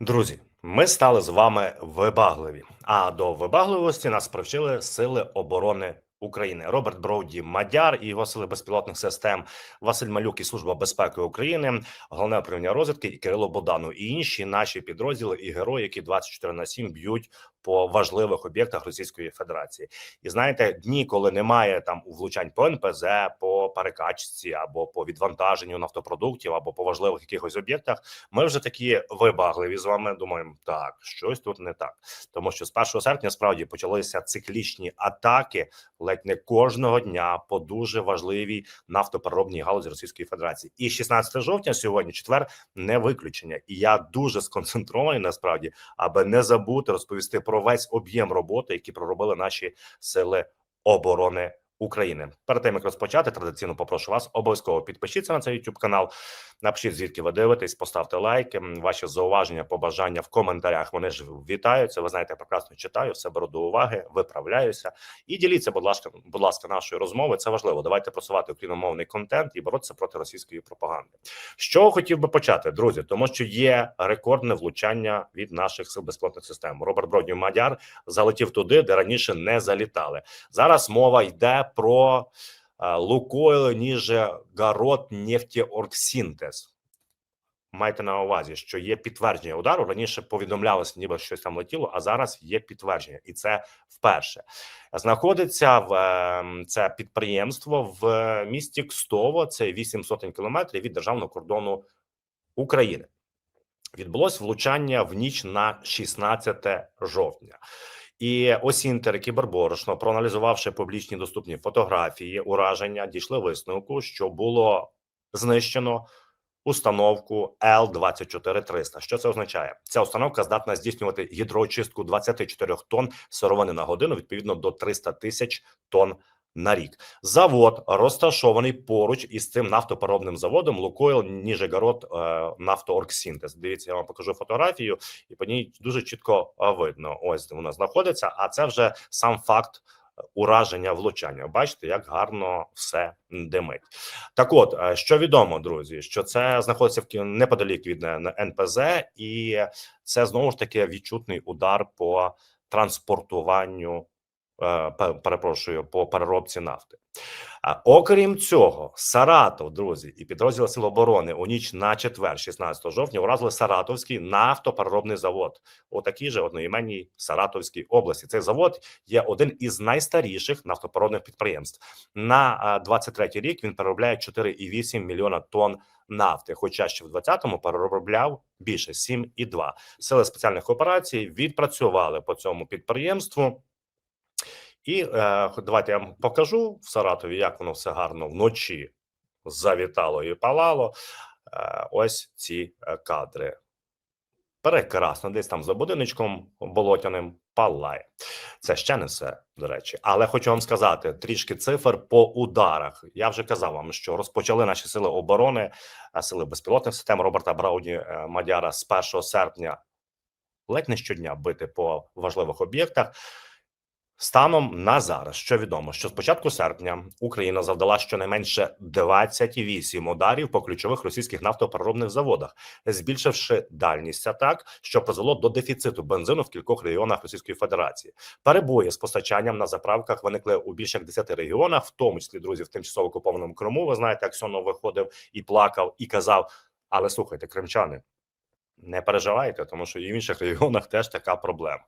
Друзі, ми стали з вами вибагливі. А до вибагливості нас привчили сили оборони України. Роберт Броуді Мадяр і його сили безпілотних систем, Василь Малюк і Служба безпеки України, головне управління розвідки і Кирило Бодану і інші наші підрозділи і герої, які 24 на 7 б'ють по важливих об'єктах Російської Федерації. І знаєте, дні, коли немає там влучань по НПЗ, по перекачці або по відвантаженню нафтопродуктів, або по важливих якихось об'єктах, ми вже такі вибагливі з вами. Думаємо, так щось тут не так, тому що з 1 серпня справді почалися циклічні атаки ледь не кожного дня по дуже важливій нафтопереробній галузі Російської Федерації. І 16 жовтня сьогодні четвер не виключення. І я дуже сконцентрований насправді, аби не забути розповісти про весь об'єм роботи, які проробили наші сили оборони. України перед тим як розпочати традиційно попрошу вас обов'язково підпишіться на цей YouTube канал. Напишіть звідки ви дивитесь, поставте лайки. Ваші зауваження, побажання в коментарях. Вони ж вітаються. Ви знаєте, я прекрасно читаю, все беру до уваги, виправляюся і діліться, будь ласка, будь ласка, нашою розмовою. Це важливо. Давайте просувати україномовний контент і боротися проти російської пропаганди. Чого хотів би почати, друзі, тому що є рекордне влучання від наших сил безпілотних систем. Роберт Броднів Мадяр залетів туди, де раніше не залітали. Зараз мова йде про Лукойл Ніжегород Нефтеоргсінтез. Майте на увазі, що є підтвердження удару. Раніше повідомлялося, ніби щось там летіло, а зараз є підтвердження, і це вперше знаходиться в е, це підприємство в місті Кстово. Це 8 сотень кілометрів від державного кордону України. Відбулось влучання в ніч на 16 жовтня. І ось Інтер і Кіберборошно, проаналізувавши публічні доступні фотографії ураження, дійшли висновку, що було знищено установку Л-24300. Що це означає? Ця установка здатна здійснювати гідроочистку 24 тонн сировини на годину, відповідно до 300 тисяч тонн на рік. Завод розташований поруч із цим нафтопереробним заводом Лукойл Ніжегород е, Нафтооргсінтез. Дивіться, я вам покажу фотографію, і по ній дуже чітко е, видно. Ось вона знаходиться. А це вже сам факт. Ураження влучання, бачите, як гарно все димить. Так, от е, що відомо, друзі, що це знаходиться в неподалік від е, НПЗ, і це знову ж таки відчутний удар по транспортуванню е, перепрошую по переробці нафти. А окрім цього, Саратов, друзі, і підрозділи Сил оборони у ніч на четвер, 16 жовтня, уразили Саратовський нафтопереробний завод. Отакій же одноіменній Саратовській області. Цей завод є один із найстаріших нафтопереробних підприємств. На 23 рік він переробляє 4,8 мільйона тонн нафти. Хоча ще в 20-му переробляв більше 7,2. Сили спеціальних операцій відпрацювали по цьому підприємству. І е, давайте я вам покажу в Саратові, як воно все гарно вночі завітало і палало. Е, ось ці е, кадри. Прекрасно, десь там за будиночком болотяним палає. Це ще не все, до речі. Але хочу вам сказати трішки цифр по ударах. Я вже казав вам, що розпочали наші сили оборони, а сили безпілотних систем Роберта Брауні е, Мадяра з 1 серпня ледь не щодня бити по важливих об'єктах. Станом на зараз, що відомо, що з початку серпня Україна завдала щонайменше 28 ударів по ключових російських нафтопереробних заводах, збільшивши дальність атак, що призвело до дефіциту бензину в кількох регіонах Російської Федерації. Перебої з постачанням на заправках виникли у більше як 10 регіонах, в тому числі друзі, в тимчасово окупованому Криму. Ви знаєте, Аксьонов виходив і плакав, і казав: Але слухайте, кримчани. Не переживайте, тому що і в інших регіонах теж така проблема.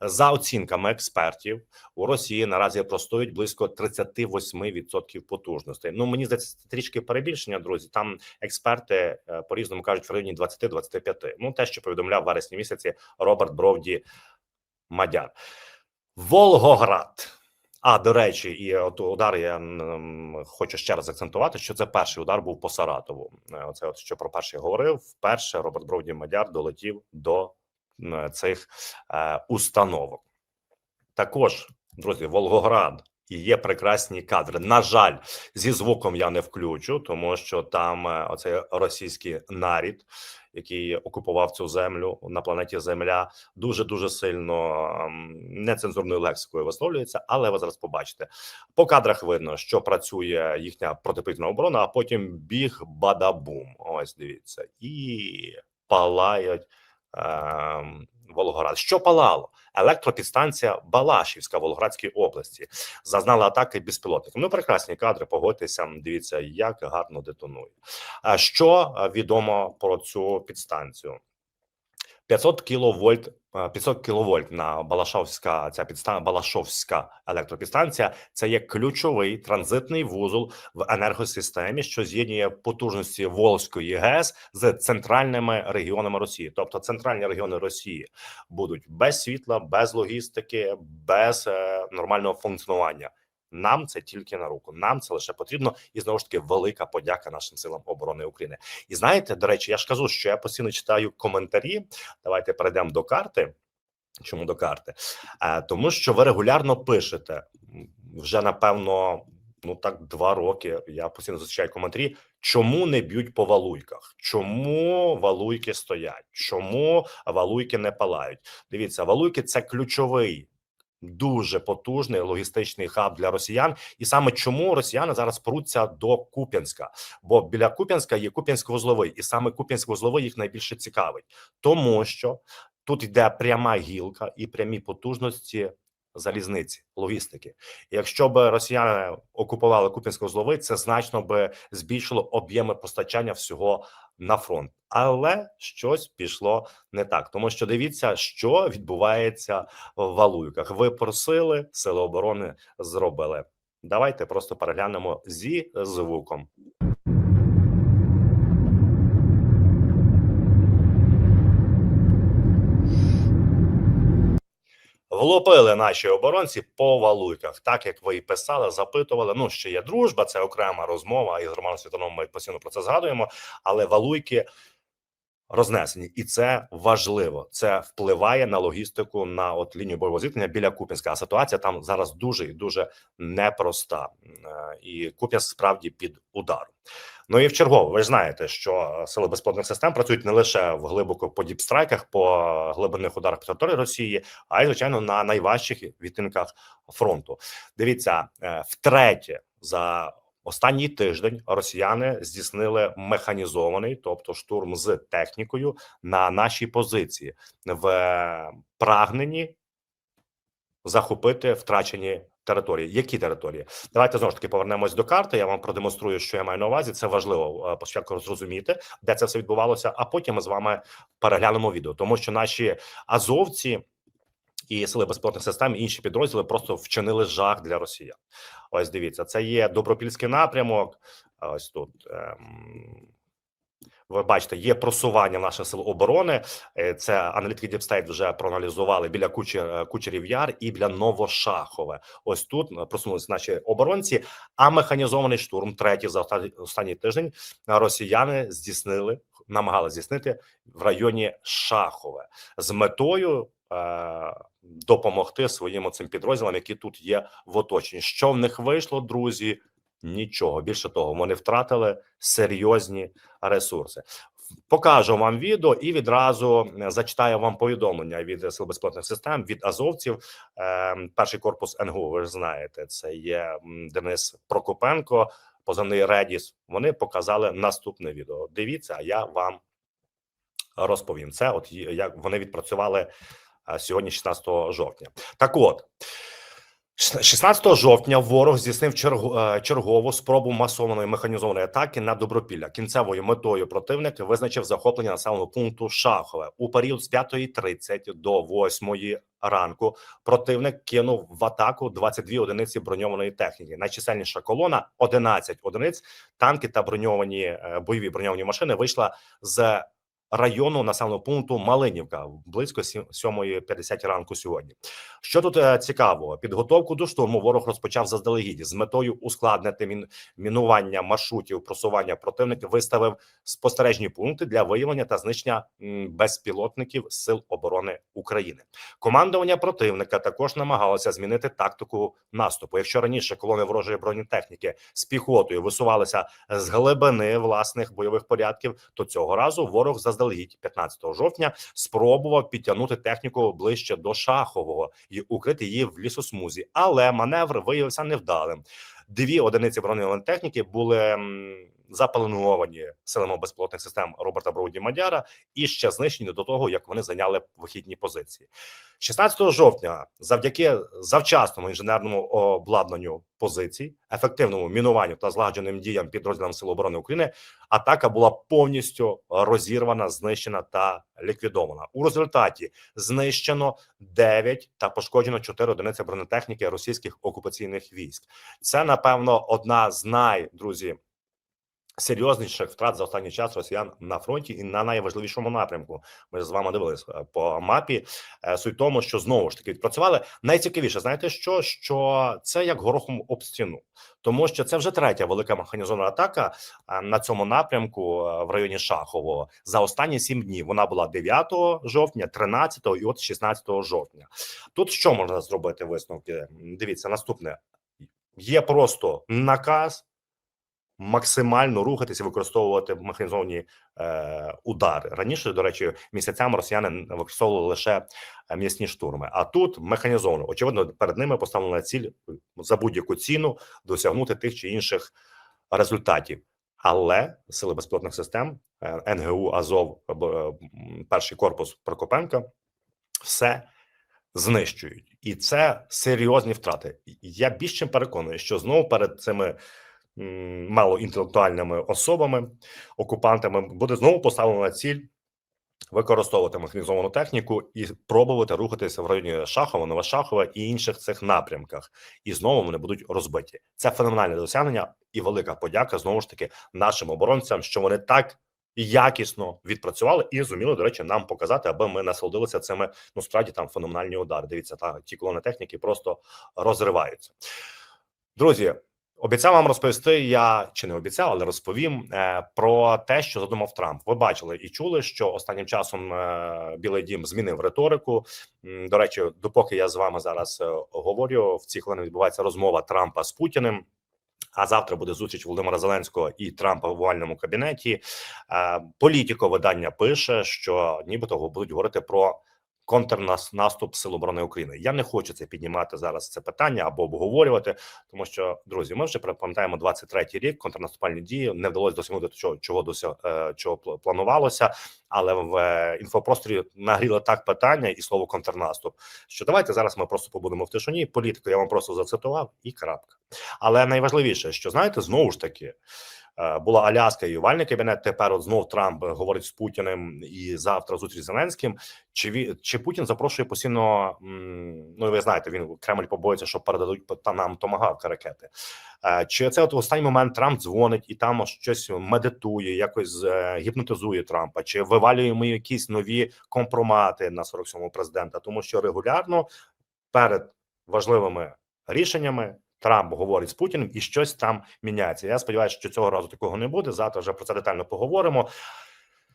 За оцінками експертів, у Росії наразі простоють близько 38% потужностей. Ну мені здається, трішки перебільшення, друзі. Там експерти е, по різному кажуть в районі 20-25. Ну те, що повідомляв вересні місяці Роберт Бровді Мадяр. Волгоград. А до речі, і от удар я хочу ще раз акцентувати, що це перший удар був по Саратову. Е, Оце от що про перший говорив. Вперше Роберт Бровді Мадяр долетів до цих е, установок. Також, друзі, Волгоград і є прекрасні кадри. На жаль, зі звуком я не включу, тому що там е, оцей російський нарід, який окупував цю землю на планеті Земля, дуже дуже сильно ем, нецензурною лексикою висловлюється. Але ви зараз побачите по кадрах. Видно, що працює їхня протиповітряна оборона, а потім біг бадабум. Ось дивіться, і палають ем, Волгоград. Що палало? Електропідстанція Балашівська в Волгоградській області зазнала атаки безпілотником. Ну, прекрасні кадри. Погодьтеся. Дивіться, як гарно детонує. Що е, відомо про цю підстанцію? 500 кіловольт, е, 500 кіловольт на Балашовська ця підстан Балашовська електропідстанція. Це є ключовий транзитний вузол в енергосистемі, що з'єднує потужності Волзької ГЕС з центральними регіонами Росії. Тобто центральні регіони Росії будуть без світла, без логістики, без е, нормального функціонування. Нам це тільки на руку. Нам це лише потрібно, і знову ж таки велика подяка нашим силам оборони України. І знаєте, до речі, я ж кажу, що я постійно читаю коментарі. Давайте перейдемо до карти. Чому до карти? Е, тому що ви регулярно пишете вже напевно. Ну так два роки я постійно зустрічаю коментарі. Чому не б'ють по валуйках? Чому валуйки стоять? Чому валуйки не палають? Дивіться, валуйки це ключовий, дуже потужний логістичний хаб для росіян, і саме чому росіяни зараз пруться до Куп'янська, бо біля Куп'янська є Куп'янськ-вузловий, і саме Куп'янськ-вузловий їх найбільше цікавить, тому що тут йде пряма гілка і прямі потужності залізниці, логістики. Якщо б росіяни окупували Куп'янськ-вузловий, це значно би збільшило об'єми постачання всього на фронт, але щось пішло не так, тому що дивіться, що відбувається в Валуйках. Ви просили, сили оборони зробили. Давайте просто переглянемо зі звуком. Влупили наші оборонці по валуйках, так як ви і писали, запитували. Ну ще є дружба, це окрема розмова. І з Романом Світаном ми постійно про це згадуємо. Але валуйки рознесені, і це важливо. Це впливає на логістику на от лінію бойового зіткнення біля Куп'янська. А ситуація там зараз дуже і дуже непроста, Е, і Куп'янськ справді під ударом. Ну і в чергово, ви ж знаєте, що сили безпілотних систем працюють не лише в глибоко по діпстрайках, по глибинних ударах по території Росії, а й звичайно на найважчих відтинках фронту. Дивіться е, втретє за останній тиждень росіяни здійснили механізований, тобто штурм з технікою на нашій позиції в е, прагненні захопити втрачені території. Які території? Давайте знову ж таки повернемось до карти. Я вам продемонструю, що я маю на увазі. Це важливо е, спочатку зрозуміти, де це все відбувалося. А потім ми з вами переглянемо відео, тому що наші азовці. І сили безпілотних систем і інші підрозділи просто вчинили жах для росіян. Ось дивіться, це є добропільський напрямок. Ось тут ем, ви бачите, є просування наших сил оборони. Е, Це аналітики Діпстейт вже проаналізували біля Кучер, Кучерів Яр і біля Новошахове. Ось тут е, просунулися наші оборонці. А механізований штурм, третій за останній- тиждень, росіяни здійснили, намагали здійснити в районі Шахове з метою. е, Допомогти своїм цим підрозділам, які тут є в оточенні. Що в них вийшло, друзі? Нічого більше того, вони втратили серйозні ресурси. Покажу вам відео і відразу зачитаю вам повідомлення від сил безпілотних систем від азовців. Е, Перший корпус НГУ. Ви ж знаєте, це є Денис Прокопенко, позивний Редіс. Вони показали наступне відео. Дивіться, а я вам розповім. Це от як вони відпрацювали е, сьогодні, 16 жовтня. Так, от. 16 жовтня ворог здійснив е, чергову спробу масованої механізованої атаки на Добропілля. Кінцевою метою противник визначив захоплення населеного пункту Шахове у період з 5.30 до 8 ранку. Противник кинув в атаку 22 одиниці броньованої техніки. Найчисельніша колона 11 одиниць. Танки та броньовані е, бойові броньовані машини вийшла з району населеного пункту Малинівка близько сім- 7.50 ранку сьогодні. Що тут е, цікавого? Підготовку до штурму ворог розпочав заздалегідь з метою ускладнити мін, мінування маршрутів просування противника. Виставив спостережні пункти для виявлення та знищення безпілотників сил оборони України. Командування противника також намагалося змінити тактику наступу. Якщо раніше колони ворожої бронетехніки з піхотою висувалися з глибини власних бойових порядків, то цього разу ворог заздалегідь 15 жовтня спробував підтягнути техніку ближче до Шахового і укрити її в лісосмузі, але маневр виявився невдалим. Дві одиниці броньованої техніки були м, силами безпілотних систем Роберта Броуді Мадяра і ще знищені до того, як вони зайняли вихідні позиції. 16 жовтня, завдяки завчасному інженерному обладнанню позицій, ефективному мінуванню та злагодженим діям підрозділам Сил оборони України, атака була повністю розірвана, знищена та ліквідована. У результаті знищено 9 та пошкоджено 4 одиниці бронетехніки російських окупаційних військ. Це напевно одна з най друзі. Серйозніших втрат за останній час росіян на фронті і на найважливішому напрямку. Ми з вами дивилися е, по мапі. Е, Суть тому, що знову ж таки відпрацювали. Найцікавіше, знаєте, що що це як горохом об стіну, тому що це вже третя велика механізована атака на цьому напрямку е, в районі Шахового за останні сім днів. Вона була 9 жовтня, 13 і от 16 жовтня. Тут що можна зробити висновки? Дивіться, наступне є просто наказ максимально рухатися, використовувати механізовані е, удари. Раніше, до речі, місяцями росіяни використовували лише е, м'ясні штурми. А тут механізовано. Очевидно, перед ними поставлена ціль за будь-яку ціну досягнути тих чи інших результатів. Але сили безпілотних систем е, НГУ Азов, е, перший корпус Прокопенка, все знищують, і це серйозні втрати. Я більш чим переконаний, що знову перед цими малоінтелектуальними особами, окупантами буде знову поставлена ціль використовувати механізовану техніку і пробувати рухатися в районі Шахова, Новошахова і інших цих напрямках. І знову вони будуть розбиті. Це феноменальне досягнення і велика подяка знову ж таки нашим оборонцям, що вони так. Якісно відпрацювали і зуміли, до речі, нам показати, аби ми насолодилися цими ну справді там феноменальні удари. Дивіться, та ті колони техніки просто розриваються. Друзі, Обіцяв вам розповісти. Я чи не обіцяв, але розповім е, про те, що задумав Трамп. Ви бачили і чули, що останнім часом е, Білий Дім змінив риторику. До речі, допоки я з вами зараз е, говорю, в ці хвилини відбувається розмова Трампа з Путіним. А завтра буде зустріч Володимира Зеленського і Трампа в овальному кабінеті. Політіко видання пише, що нібито будуть говорити про контрнаступ Сил оборони України. Я не хочу це піднімати зараз. Це питання або обговорювати, тому що друзі, ми вже пам'ятаємо 23-й рік. Контрнаступальні дії не вдалося досягнути чого чого досяг, е, чого планувалося, але в е, інфопросторі нагріло так питання і слово контрнаступ. Що давайте зараз ми просто побудемо в тишині. Політику я вам просто зацитував і крапка. Але найважливіше, що знаєте, знову ж таки. Е, була Аляска і овальний кабінет. Тепер от знов Трамп говорить з Путіним і завтра зустріч з Зеленським. Чи чи Путін запрошує постійно? Ну ви знаєте, він Кремль побоїться, що передадуть по нам томагавки ракети. Е, чи це от останній момент Трамп дзвонить і там щось медитує, якось е, гіпнотизує Трампа, чи вивалює ми якісь нові компромати на 47-му президента, тому що регулярно перед важливими рішеннями. Трамп говорить з Путіним і щось там міняється. Я сподіваюся, що цього разу такого не буде. Завтра вже про це детально поговоримо.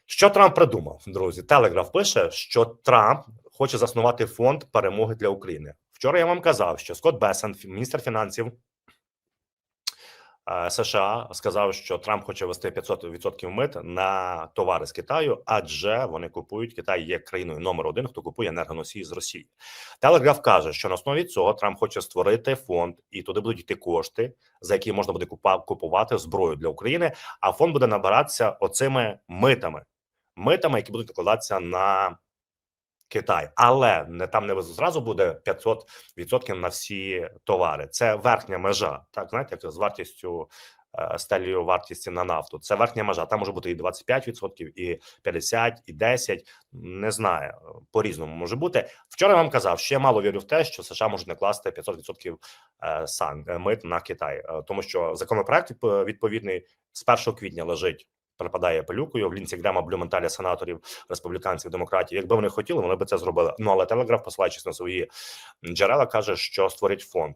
Що Трамп придумав, друзі? Телеграф пише, що Трамп хоче заснувати фонд перемоги для України. Вчора я вам казав, що Скотт Бесен, міністр фінансів США сказав, що Трамп хоче ввести 500% мит на товари з Китаю, адже вони купують Китай є країною номер один, хто купує енергоносії з Росії. Телеграф каже, що на основі цього Трамп хоче створити фонд, і туди будуть йти кошти, за які можна буде купувати зброю для України. А фонд буде набиратися оцими митами, митами, які будуть накладатися на Китай, але не там не зразу буде 500% на всі товари. Це верхня межа. Так знаєте, як з вартістю е, стелію вартісті на нафту. Це верхня межа. Там може бути і 25%, і 50%, і 10%. Не знаю, по різному може бути. Вчора я вам казав, що я мало вірю в те, що США можуть накласти 500% е, сан е, мит на Китай, тому що законопроект відповідний з 1 квітня лежить припадає пилюкою в лінці Грема Блюменталя сенаторів республіканців демократів. Якби вони хотіли, вони би це зробили. Ну але телеграф, посилаючись на свої джерела, каже, що створить фонд.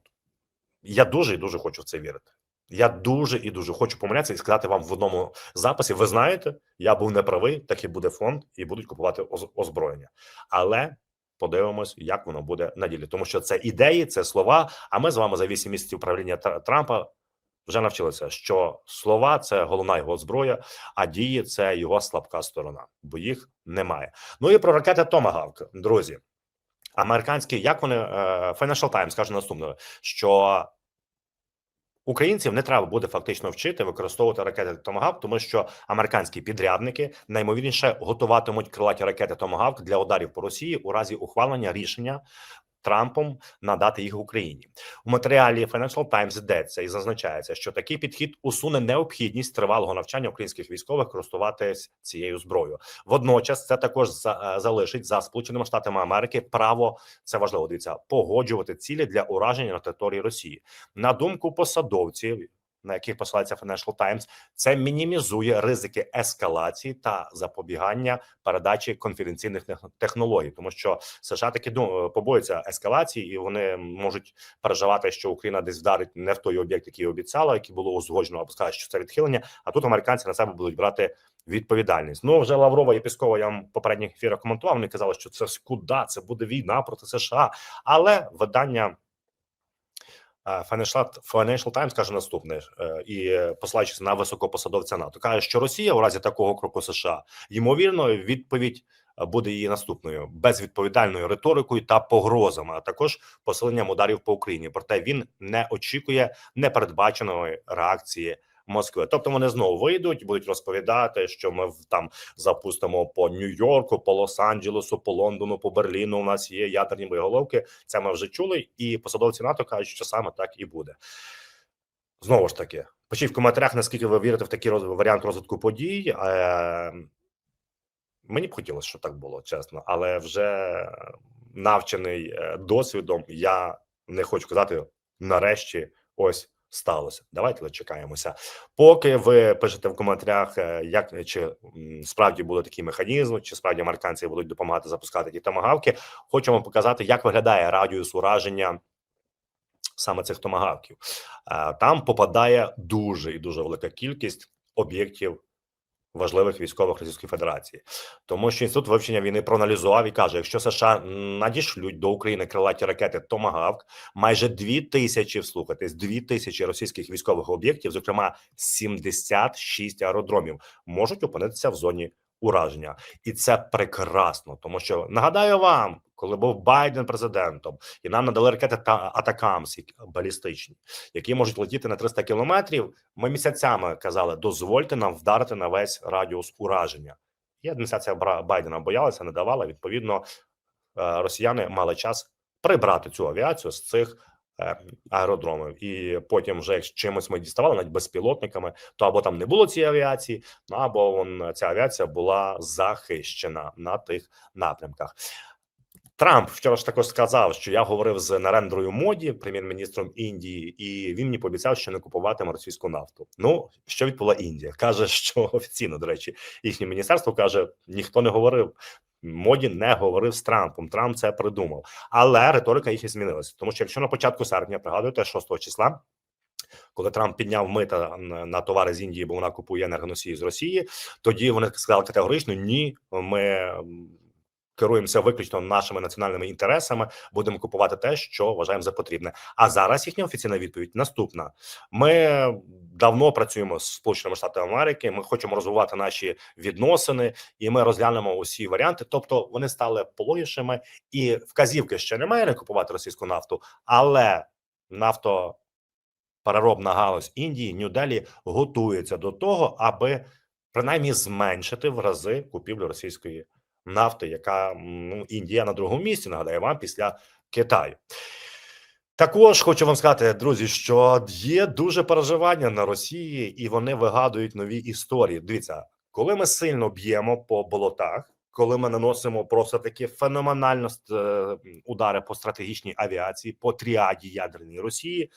Я дуже і дуже хочу в це вірити. Я дуже і дуже хочу помилятися і сказати вам в одному записі. Ви знаєте, я був неправий, так і буде фонд, і будуть купувати озброєння. Але подивимось, як воно буде на ділі, тому що це ідеї, це слова. А ми з вами за 8 місяців правління Трампа вже навчилися, що слова це головна його зброя, а дії це його слабка сторона, бо їх немає. Ну і про ракети Томагавк, друзі. Американські, як вони е, Financial Times каже наступне, що Українців не треба буде фактично вчити використовувати ракети Томагавк, тому що американські підрядники наймовірніше готуватимуть крилаті ракети Томагавк для ударів по Росії у разі ухвалення рішення Трампом надати їх Україні. У матеріалі Financial Times йдеться і зазначається, що такий підхід усуне необхідність тривалого навчання українських військових користуватись цією зброєю. Водночас це також за, е, залишить за Сполученими Штатами Америки право це важливо. Дивіться, погоджувати цілі для ураження на території Росії. На думку посадовців, на яких посилається Financial Times, це мінімізує ризики ескалації та запобігання передачі конфіденційних технологій, тому що США таки ду- побоюються ескалації, і вони можуть переживати, що Україна десь вдарить не в той об'єкт, який обіцяла, який було узгоджено, або скаже, що це відхилення. А тут американці на себе будуть брати відповідальність. Ну вже Лаврова і Піскова я вам попередніх ефірах коментував. Вони казали, що це куди це буде війна проти США, але видання. Е, Financial, Financial Times каже наступне, е, і е, посилаючись на високопосадовця НАТО, каже, що Росія у разі такого кроку США ймовірно відповідь буде її наступною безвідповідальною риторикою та погрозами, а також посиленням ударів по Україні. Проте він не очікує непередбаченої реакції. Москви, тобто вони знову вийдуть, будуть розповідати, що ми там запустимо по Нью-Йорку, по Лос-Анджелесу, по Лондону, по Берліну. У нас є ядерні боєголовки. Це ми вже чули, і посадовці НАТО кажуть, що саме так і буде. Знову ж таки, пишіть в коментарях, наскільки ви вірите в такий роз... варіант розвитку подій. Е... Мені б хотілося, щоб так було, чесно, але вже навчений е, досвідом, я не хочу казати нарешті, ось сталося. Давайте дочекаємося. Поки ви пишете в коментарях, е, як чи справді буде такий механізм, чи справді американці будуть допомагати запускати ті томагавки. Хочу вам показати, як виглядає радіус ураження саме цих томагавків. Е, Там попадає дуже і дуже велика кількість об'єктів важливих військових Російської Федерації, тому що інститут вивчення війни проаналізував і каже: якщо США надішлють до України крилаті ракети Томагавк, майже дві тисячі вслухатись, дві тисячі російських військових об'єктів, зокрема 76 аеродромів, можуть опинитися в зоні ураження, і це прекрасно, тому що нагадаю вам, коли був Байден президентом, і нам надали ракети та Атакамс балістичні, які можуть летіти на 300 кілометрів. Ми місяцями казали: дозвольте нам вдарити на весь радіус ураження. І адміністрація Байдена боялася, не давала. Відповідно, е, росіяни мали час прибрати цю авіацію з цих. е, Аеродромів, і потім, вже як чимось ми діставали, навіть безпілотниками, то або там не було цієї авіації, ну або вон ця авіація була захищена на тих напрямках. Трамп вчора ж також сказав, що я говорив з Нарендрою Моді, прем'єр-міністром Індії, і він мені пообіцяв, що не купуватиме російську нафту. Ну що відповіла Індія? каже, що офіційно до речі, їхнє міністерство каже: ніхто не говорив. Моді не говорив з Трампом. Трамп це придумав, але риторика їхня змінилася. Тому що якщо на початку серпня пригадуєте 6 числа. Коли Трамп підняв мита на товари з Індії, бо вона купує енергоносії з Росії, тоді вони сказали категорично: ні, ми керуємося виключно нашими національними інтересами, будемо купувати те, що вважаємо за потрібне. А зараз їхня офіційна відповідь наступна: ми давно працюємо з Сполученими Штатами Америки. Ми хочемо розвивати наші відносини, і ми розглянемо усі варіанти. Тобто вони стали пологішими, і вказівки ще немає не купувати російську нафту, але нафто. Переробна галузь Індії Нью-Делі готується до того, аби принаймні зменшити в рази купівлю російської нафти, яка ну Індія на другому місці. Нагадаю вам після Китаю. Також хочу вам сказати, друзі, що є дуже переживання на Росії, і вони вигадують нові історії. Дивіться, коли ми сильно б'ємо по болотах, коли ми наносимо просто такі феноменально е, удари по стратегічній авіації, по тріаді ядерній Росії.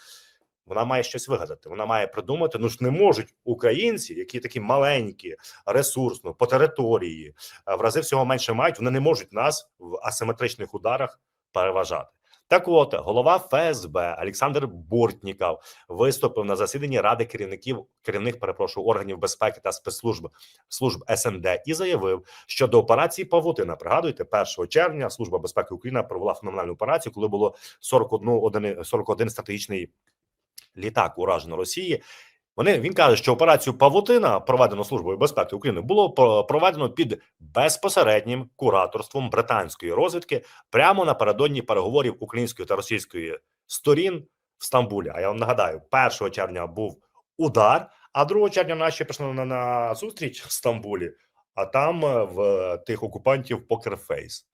Вона має щось вигадати. Вона має придумати. Ну ж не можуть українці, які такі маленькі, ресурсно по території, е, в рази всього менше мають. Вони не можуть нас в асиметричних ударах переважати. Так, от голова ФСБ Олександр Бортніков виступив на засіданні ради керівників керівних перепрошую органів безпеки та спецслужб служб СНД і заявив, що до операції Павутина пригадуєте, 1 червня служба безпеки України провела феноменальну операцію, коли було 41 одини- 41 стратегічний літак уражено Росії. Вони він каже, що операцію Павутина, проведену службою безпеки України, було про- проведено під безпосереднім кураторством британської розвідки прямо напередодні переговорів української та російської сторін в Стамбулі. А я вам нагадаю, 1 червня був удар, а 2 червня наші пішли на, на зустріч в Стамбулі, а там е, в тих окупантів покерфейс.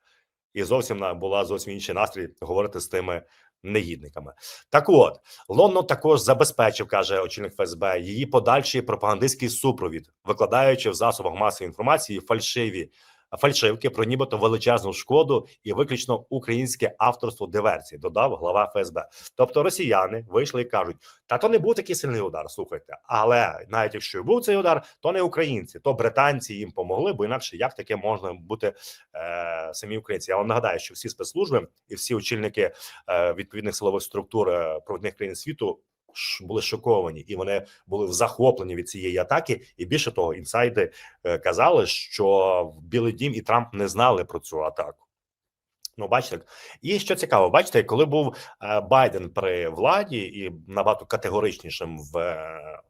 І зовсім була зовсім інший настрій говорити з тими негідниками. Так от, Лондон також забезпечив, каже очільник ФСБ, її подальший пропагандистський супровід, викладаючи в засобах масової інформації фальшиві фальшивки про нібито величезну шкоду і виключно українське авторство диверсії, додав глава ФСБ. Тобто росіяни вийшли і кажуть: та то не був такий сильний удар. Слухайте, але навіть якщо був цей удар, то не українці, то британці їм помогли, бо інакше як таке можна бути е, самі українці? Я вам нагадаю, що всі спецслужби і всі очільники е, відповідних силових структур е, провідних країн світу. Були шоковані, і вони були захоплені від цієї атаки. І більше того, інсайди е, казали, що Білий Дім і Трамп не знали про цю атаку. Ну, бачите, і що цікаво, бачите, коли був е, Байден при владі і набагато категоричнішим в е,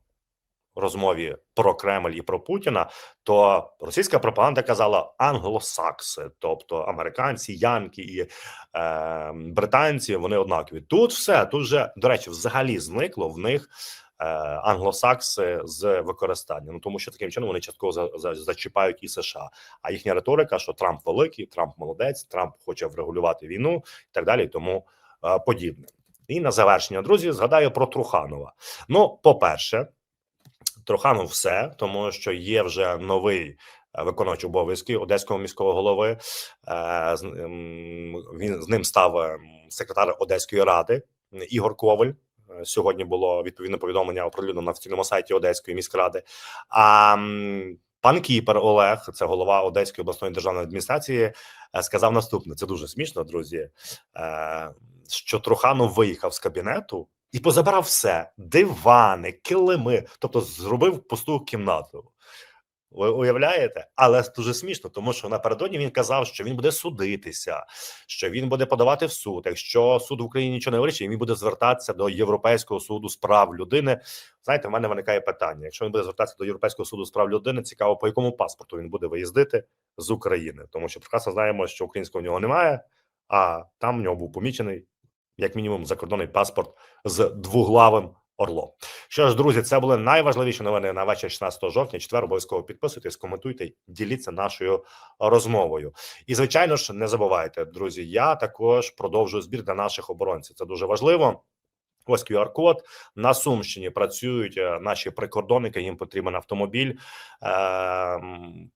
розмові про Кремль і про Путіна, то російська пропаганда казала англосакси, тобто американці, янки і е, британці, вони однакові. Тут все тут вже до речі, взагалі зникло в них. е, Англосакси з використання, ну тому що таким чином вони частково за, за, зачіпають і США. А їхня риторика, що Трамп великий, Трамп молодець, Трамп хоче врегулювати війну і так далі, тому е, подібне. І на завершення, друзі, згадаю про Труханова. Ну, по-перше, Труханов все, тому що є вже новий е, виконувач обов'язки одеського міського голови. Е, з- м, Він з ним став ем, секретар Одеської ради Ігор Коваль. Е, Сьогодні було відповідне повідомлення оприлюднено на офіційному сайті Одеської міськради. А пан Кіпер Олег, це голова Одеської обласної державної адміністрації, сказав наступне: це дуже смішно, друзі. Що Труханов виїхав з кабінету і позабирав все: дивани, килими, тобто зробив пусту кімнату. Ви уявляєте? Але дуже смішно, тому що напередодні він казав, що він буде судитися, що він буде подавати в суд. Якщо суд в Україні нічого не вирішить, він буде звертатися до Європейського суду з прав людини. Знаєте, в мене виникає питання: якщо він буде звертатися до Європейського суду з прав людини, цікаво, по якому паспорту він буде виїздити з України, тому що прекрасно знаємо, що українського в нього немає, а там в нього був помічений як мінімум закордонний паспорт з двуглавим орлом. Що ж, друзі, це були найважливіші новини на вечір 16 жовтня. Четвер обов'язково підписуйтесь, коментуйте, діліться нашою розмовою. І звичайно ж, не забувайте, друзі. Я також продовжую збір для наших оборонців. Це дуже важливо. Ось QR-код. на Сумщині працюють е, наші прикордонники. Їм потрібен автомобіль. Ем,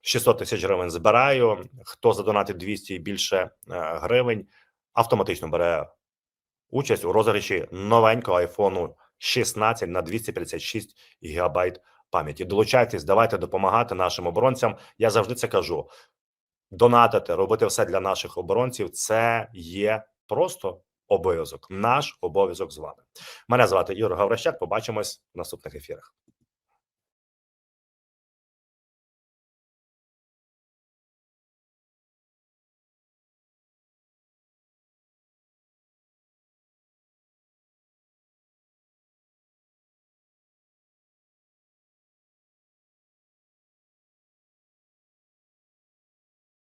600 тисяч гривень збираю. Хто задонатить 200 і більше е, гривень, автоматично бере участь у розіграші новенького iPhone 16 на 256 гігабайт пам'яті. Долучайтесь, давайте допомагати нашим оборонцям. Я завжди це кажу: донатити, робити все для наших оборонців. Це є просто обов'язок. Наш обов'язок з вами. Мене звати Ігор Гаврищак. Побачимось в наступних ефірах.